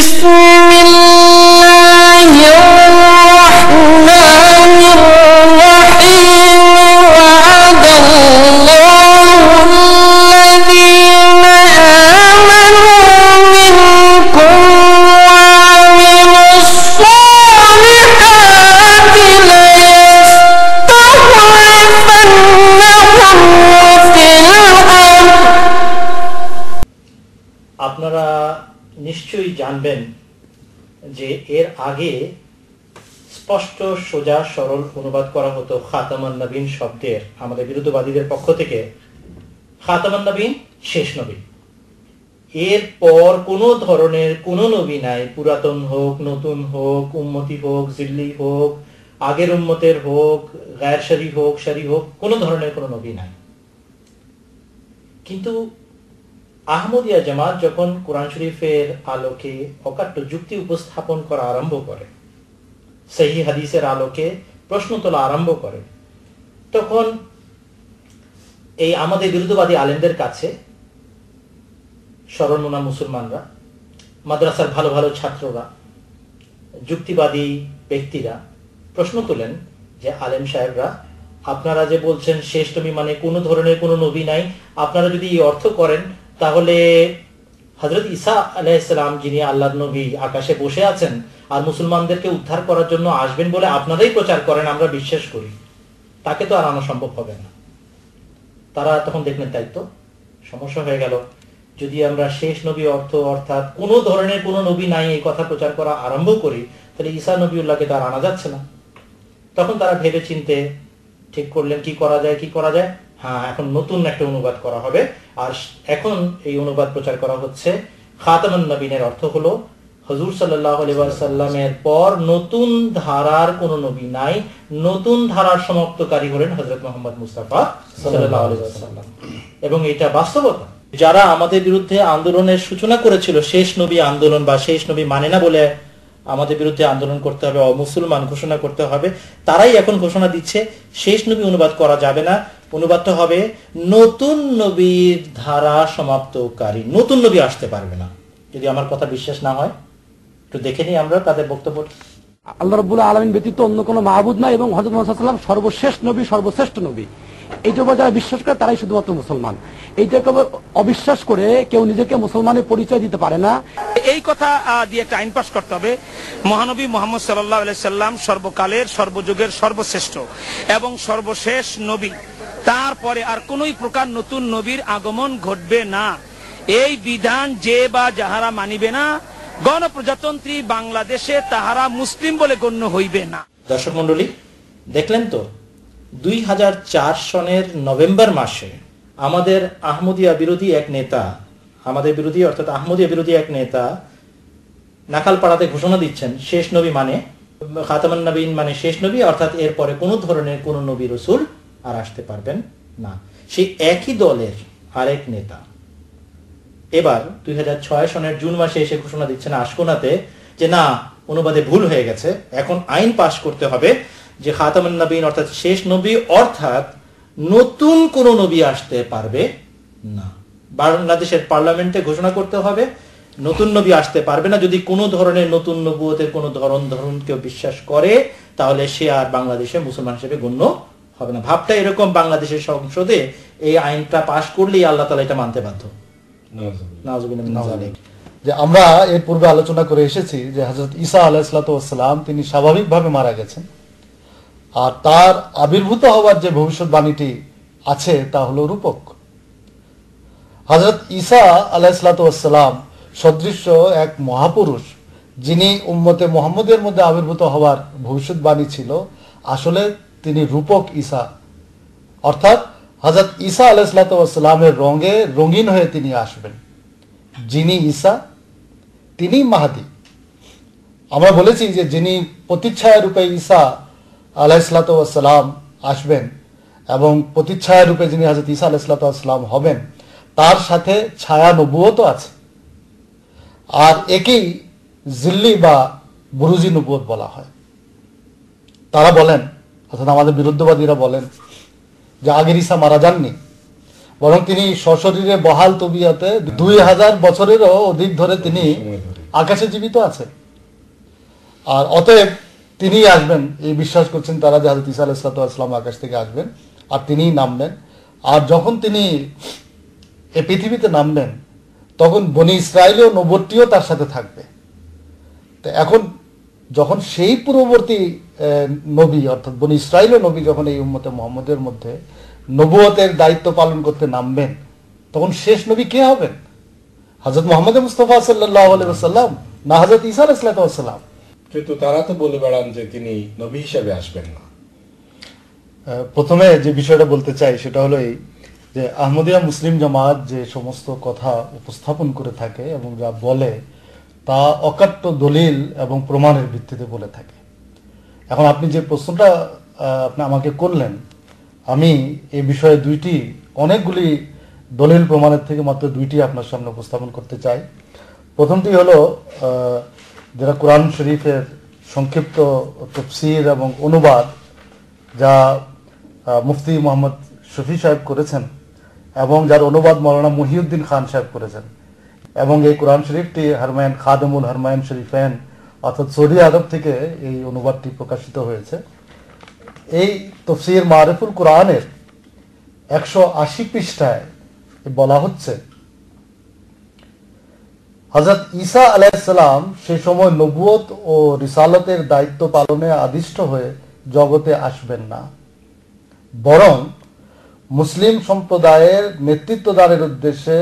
بسم الله জানবেন যে এর আগে স্পষ্ট, সোজা, সরল অনুবাদ করা হতো খাতামান নবীন শব্দের আমাদের বিরুদ্ধবাদীদের পক্ষ থেকে। খাতামান নবীন, শেষ নবী। এর পর কোনো ধরনের কোনো নবী নাই, পুরাতন হোক, নতুন হোক উন্মতি হোক, জিল্লি হোক, আগের উম্মতের হোক, গায়ের সারি হোক সারি হোক, কোনো ধরনের কোনো নবী নাই। কিন্তু আহমদিয়া জামাত যখন কোরআন শরীফের আলোকে অকাট্য যুক্তি উপস্থাপন করা আরম্ভ করে, সেই হাদিসের আলোকে প্রশ্ন তোলা আরম্ভ করে, তখন এই আমাদের বিরুদ্ধবাদী আলেমদের কাছে স্মরণমনা মুসলমানরা, মাদ্রাসার ভালো ভালো ছাত্ররা, যুক্তিবাদী ব্যক্তিরা প্রশ্ন তোলেন যে, আলেম সাহেবরা, আপনারা যে বলছেন শেষ নবী মানে কোনো ধরনের কোনো নবী নাই, আপনারা যদি এই অর্থ করেন তাহলে হজরত ঈসা আলাইসালাম যিনি আল্লাহ নবী আকাশে বসে আছেন আর মুসলমানদেরকে উদ্ধার করার জন্য আসবেন বলে আপনারাই প্রচার করেন, আমরা বিশ্বাস করি, তাকে তো আর আনা সম্ভব হবে না। তারা তখন দেখলেন তো? সমস্যা হয়ে গেল। যদি আমরা শেষ নবী অর্থ অর্থাৎ কোনো ধরনের কোনো নবী নাই, এই কথা প্রচার করা আরম্ভ করি, তাহলে ঈসা তো আর আনা যাচ্ছে না। তখন তারা ভেবে চিনতে ঠিক করলেন, কি করা যায়, কি করা যায়? হ্যাঁ এখন নতুন একটা অনুবাদ করা হবে। আর এখন এই অনুবাদ প্রচার করা হচ্ছে খাতামান অর্থ হলো, হজুর সাল্লামের পর নতুন ধারার কোন নবী নাই, নতুন ধারার সমাপ্তকারী হলেন হজরত মোহাম্মদ মুস্তাফা সাল্লাম এবং এটা বাস্তবতা। যারা আমাদের বিরুদ্ধে আন্দোলনের সূচনা করেছিল, শেষ নবী আন্দোলন বা শেষ নবী মানে না বলে আমাদের বিরুদ্ধে আন্দোলন করতে হবে, অমুসলমান ঘোষণা করতে হবে, তারাই এখন ঘোষণা দিচ্ছে, শেষ নবী অনুবাদ করা যাবে না। অনুবাদটা হবে নতুন নবীর ধারা সমাপ্তকারী। নতুন নবী আসতে পারবে না। যদি আমার কথা বিশ্বাস না হয় একটু দেখে নিই আমরা তাদের বক্তব্য। আল্লাহ রব্বুল আলমিন ব্যতীত অন্য কোনো মাহবুদ নাই এবং হজরত মোহাম্মদ সর্বশেষ নবী সর্বশ্রেষ্ঠ নবী। এইটার উপর যারা বিশ্বাস করে তারাই শুধুমাত্র মুসলমান। এইটাকে অবিশ্বাস করে কেউ নিজেকে মুসলমানের পরিচয় দিতে পারে না। এই কথা দিয়ে একটা আইন পাশ করতে হবে। মহানবী মোহাম্মদ সাল্লাহ সাল্লাম সর্বকালের সর্বযুগের সর্বশ্রেষ্ঠ এবং সর্বশেষ নবী। তারপরে আর কোন প্রকার নতুন নবীর আগমন ঘটবে না। এই বিধান যে বা যাহারা মানিবে না, গণপ্রজাতন্ত্রী বাংলাদেশে তাহারা মুসলিম বলে গণ্য হইবে না। দর্শক মন্ডলী দেখলেন তো, দুই হাজার চার সনের নভেম্বর মাসে আমাদের আহমদিয়া বিরোধী এক নেতা, আমাদের বিরোধী অর্থাৎ আহমদিয়া বিরোধী এক নেতা নাকালপাড়াতে ঘোষণা দিচ্ছেন, শেষ নবী মানে খাতামান নবীন মানে শেষ নবী, অর্থাৎ এরপরে কোনো ধরনের কোনো নবী রসুল আর আসতে পারবেন না। সেই একই দলের আরেক নেতা। এবার দুই হাজার ছয় সনের জুন মাসে এসে ঘোষণা দিচ্ছেন আশকোনাতে যে, না, অনুবাদে ভুল হয়ে গেছে। এখন আইন পাশ করতে হবে যে, খাতামান নবীন অর্থাৎ শেষ নবী অর্থাৎ নতুন কোন নবী আসতে পারবে না। বাংলাদেশের পার্লামেন্টে ঘোষণা করতে হবে, নতুন নবী আসতে পারবে না। যদি কোনো ধরনের নতুন নবুয়তের কোনো ধরন ধরন কেউ বিশ্বাস করে, তাহলে সে আর বাংলাদেশে মুসলমান হিসেবে গণ্য হবে না। ভাবটা এরকম বাংলাদেশের সংসদে এই আইনটা পাশ করলেই আল্লাহ তালা এটা মানতে বাধ্য। যে আমরা এর পূর্বে আলোচনা করে এসেছি যে হজরত ঈসা আলাহিসাল্লাম তিনি স্বাভাবিকভাবে মারা গেছেন। আর তার আবির্ভূত হওয়ার যে ভবিষ্যৎবাণীটি আছে তা হলো রূপক। হজরত ঈসা আলাহিসাল্লাম সদৃশ্য এক মহাপুরুষ যিনি উম্মতে মোহাম্মদের মধ্যে আবির্ভূত হওয়ার ভবিষ্যৎবাণী ছিল। আসলে তিনি রূপক ঈসা। অর্থাৎ হজরত ঈসা আলাহিসাল্লামের রঙে রঙিন হয়ে তিনি আসবেন। যিনি ঈসা, তিনি মাহাদি। আমরা বলেছি যে যিনি প্রতিচ্ছায়া রূপে ঈসা আলাহিসাল্লাম আসবেন এবং প্রতিচ্ছায়া রূপে যিনি হাজরত ঈসা আলাহিসাল্লাম হবেন, তার সাথে ছায়া নবুয়ত আছে। আর একেই জিল্লি বা বুরুজি নবুয়ত বলা হয়। তারা বলেন অর্থাৎ আমাদের বিরুদ্ধবাদীরা বলেন যে আগের ঈসা মারা যাননি। বরং তিনি সশরীরে বহাল তবিয়াতে দুই হাজার বছরেরও অধিক ধরে তিনি আকাশে জীবিত আছে। আর অতএব তিনি আসবেন, এই বিশ্বাস করছেন তারা যে হাজরত ইসা আলাইসালাম আকাশ থেকে আসবেন, আর তিনিই নামবেন। আর যখন তিনি এ পৃথিবীতে নামবেন, তখন বনি ইসরায়েলীয় নবরটিও তার সাথে থাকবে। তো এখন যখন সেই পূর্ববর্তী নবী অর্থাৎ বনি ইসরায়েলীয় নবী যখন এই উম্মতে মোহাম্মদের মধ্যে নবুয়তের দায়িত্ব পালন করতে নামবেন তখন শেষ নবী কে হবেন? হজরত মোহাম্মদ মুস্তফা আলাইসাল্লাম না হজরত ইসা আলাইসালাম কিন্তু তারা তো বলে বেড়ান যে তিনি নবী হিসেবে আসবেন না। প্রথমে যে বিষয়টা বলতে চাই সেটা হলো এই যে আহমদিয়া মুসলিম জামাত যে সমস্ত কথা উপস্থাপন করে থাকে এবং যা বলে তা অকাট্য দলিল এবং প্রমাণের ভিত্তিতে বলে থাকে। এখন আপনি যে প্রশ্নটা আপনি আমাকে করলেন, আমি এই বিষয়ে দুইটি, অনেকগুলি দলিল প্রমাণের থেকে মাত্র দুইটি আপনার সামনে উপস্থাপন করতে চাই। প্রথমটি হলো যেটা কোরআন শরীফের সংক্ষিপ্ত তফসির এবং অনুবাদ, যা মুফতি মোহাম্মদ শফি সাহেব করেছেন এবং যার অনুবাদ মৌলানা মহিউদ্দিন খান সাহেব করেছেন। এবং এই কোরআন শরীফটি হারমায়ন খাদমুল হারমায়ন শরীফেন অর্থাৎ সৌদি আরব থেকে এই অনুবাদটি প্রকাশিত হয়েছে। এই তফসির মারিফুল কোরআনের একশো আশি পৃষ্ঠায় বলা হচ্ছে হজরত ঈসা আলাইসালাম সে সময় নবুয়ত ও রিসালতের দায়িত্ব পালনে আদিষ্ট হয়ে জগতে আসবেন না। বরং মুসলিম সম্প্রদায়ের নেতৃত্বদানের উদ্দেশ্যে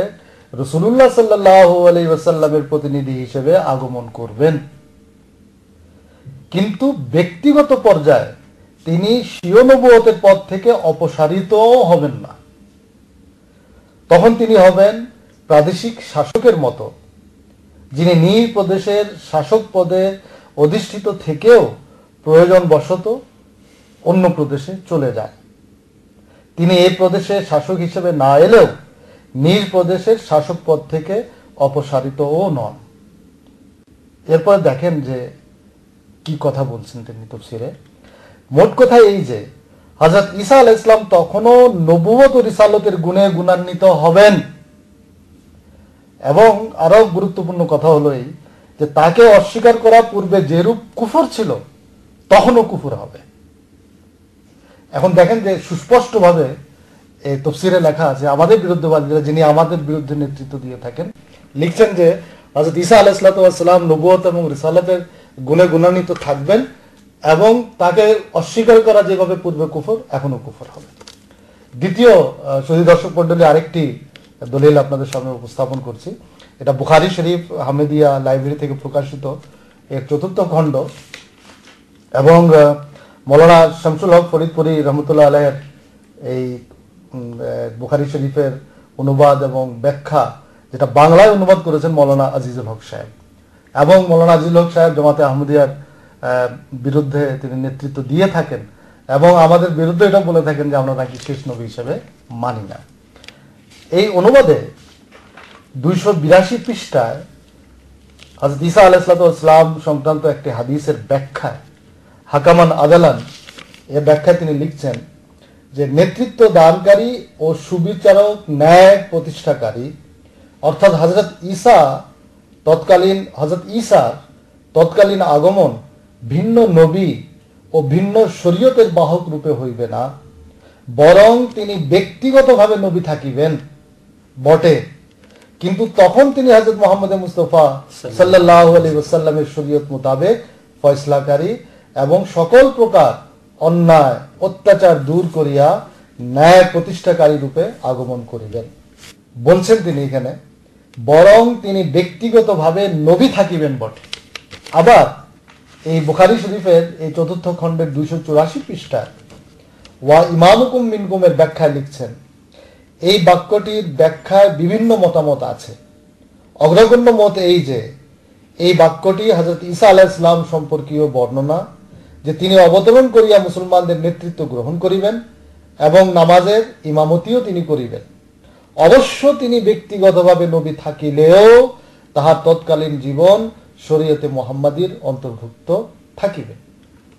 রসুল্লাহ সাল্লাহ আলাই ওয়াসাল্লামের প্রতিনিধি হিসেবে আগমন করবেন। কিন্তু ব্যক্তিগত পর্যায়ে তিনি স্বীয় পদ থেকে অপসারিত হবেন না। তখন তিনি হবেন প্রাদেশিক শাসকের মতো, যিনি নিজ প্রদেশের শাসক পদে অধিষ্ঠিত থেকেও প্রয়োজন বশত অন্য প্রদেশে চলে যায়। তিনি এই প্রদেশে শাসক হিসেবে না এলেও নিজ প্রদেশের শাসক পদ থেকে অপসারিতও নন। এরপরে দেখেন যে কি কথা বলছেন তিনি তফসিরে মোট কথা এই যে হজরত ঈসা আলাহ ইসলাম তখনও নবুয়ত রিসালতের গুণে গুণান্বিত হবেন। এবং আরও গুরুত্বপূর্ণ কথা হলো এই যে, তাকে অস্বীকার করা পূর্বে যেরূপ কুফর ছিল, তখনও কুফর হবে। এখন দেখেন যে সুস্পষ্টভাবে তফসিরে লেখা আছে, আমাদের বিরুদ্ধবাদীরা যিনি আমাদের বিরুদ্ধে নেতৃত্ব দিয়ে থাকেন, লিখছেন যে হজরত ঈসা আলাইসালাম নবুয়ত এবং রিসালতের গুণে গুণান্বিত থাকবেন এবং তাকে অস্বীকার করা যেভাবে পূর্বে কুফর, এখনও কুফর হবে। দ্বিতীয় শহীদ দর্শক মন্ডলী আরেকটি দলিল আপনাদের সামনে উপস্থাপন করছি। এটা বুখারি শরীফ, হামেদিয়া লাইব্রেরি থেকে প্রকাশিত, এর চতুর্থ খণ্ড এবং মৌলানা শামসুল হক ফরিদপুরি রহমতুল্লাহ আলহের এই বুখারি শরীফের অনুবাদ এবং ব্যাখ্যা যেটা বাংলায় অনুবাদ করেছেন মৌলানা আজিজুল হক সাহেব। এবং মৌলানা আজিজুল হক সাহেব জামাতে আহমদিয়ার আহ, বিরুদ্ধে তিনি নেতৃত্ব দিয়ে থাকেন এবং আমাদের বিরুদ্ধে এটা বলে থাকেন যে আমরা নাকি শেষ নবী হিসেবে মানি না। এই অনুবাদে দুইশো বিরাশি পৃষ্ঠায় হজরত ঈসা আলাইসালাম সংক্রান্ত একটি হাদিসের ব্যাখ্যায় হাকামান আদালান এর ব্যাখ্যায় তিনি লিখছেন যে নেতৃত্ব দানকারী ও সুবিচারক ন্যায় প্রতিষ্ঠাকারী, অর্থাৎ হজরত ঈসা তৎকালীন হজরত ঈসার তৎকালীন আগমন ভিন্ন নবী ও ভিন্ন শরীয়তের বাহক রূপে হইবে না, বরং তিনি ব্যক্তিগতভাবে নবী থাকিবেন। বটে। কিন্তু তখন তিনি হজরত মোহাম্মদ মুস্তফা সাল্লাহ আলী ওসাল্লামের শরীয়ত মোতাবেক ফয়সলাকারী এবং সকল প্রকার অন্যায়, অত্যাচার দূর করিয়া ন্যায় প্রতিষ্ঠাকারী রূপে আগমন করিবেন। বলছেন তিনি এখানে, বরং তিনি ব্যক্তিগতভাবে নবী থাকিবেন বটে। আবার এই বুখারি শরীফের এই চতুর্থ খণ্ডের দুইশো চুরাশি পৃষ্ঠায় ওয়া ইমামুকুম মিনকুমের ব্যাখ্যায় লিখছেন, এই বাক্যটির ব্যাখ্যায় বিভিন্ন মতামত আছে। অগ্রগণ্য মত এই যে, এই বাক্যটি হজরত ঈসা আলাহ ইসলাম সম্পর্কীয় বর্ণনা যে তিনি অবতরণ করিয়া মুসলমানদের নেতৃত্ব গ্রহণ করিবেন এবং নামাজের ইমামতিও তিনি করিবেন। অবশ্য তিনি ব্যক্তিগতভাবে নবী থাকিলেও তাহার তৎকালীন জীবন শরীয়তে মোহাম্মদীর অন্তর্ভুক্ত থাকিবে।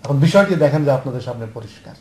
এখন বিষয়টি দেখেন যে আপনাদের সামনে পরিষ্কার।